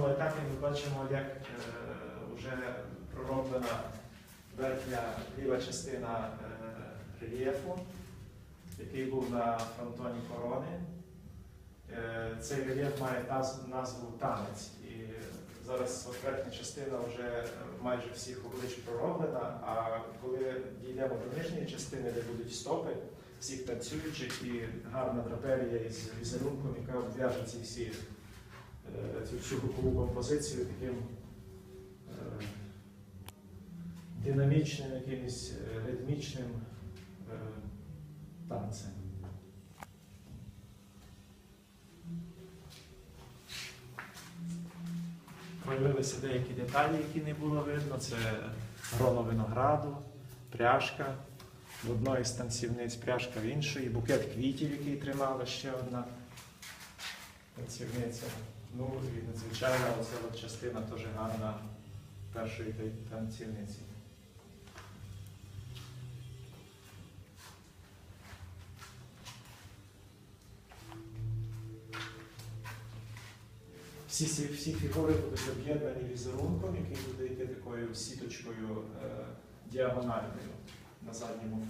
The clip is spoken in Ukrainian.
даному етапі ми бачимо, як е, вже пророблена верхня ліва частина е, рельєфу, який був на фронтоні корони. Е, Цей рельєф має назву танець. І зараз верхня частина вже майже всіх облич пророблена, а коли дійдемо до нижньої частини, де будуть стопи всіх танцюючих і гарна драпелія із візерунком, яка обв'яже ці всі цю всю групову композицію таким е, динамічним, якимось е, ритмічним е, танцем. Проявилися деякі деталі, які не було видно. Це гроно винограду, пряжка. В одної з танцівниць пряжка в іншої, букет квітів, який тримала ще одна танцівниця. Ну і надзвичайно оця от частина теж гарна першої танцівниці. Всі, всі, фігури будуть об'єднані візерунком, який буде йти такою сіточкою е, діагональною на задньому.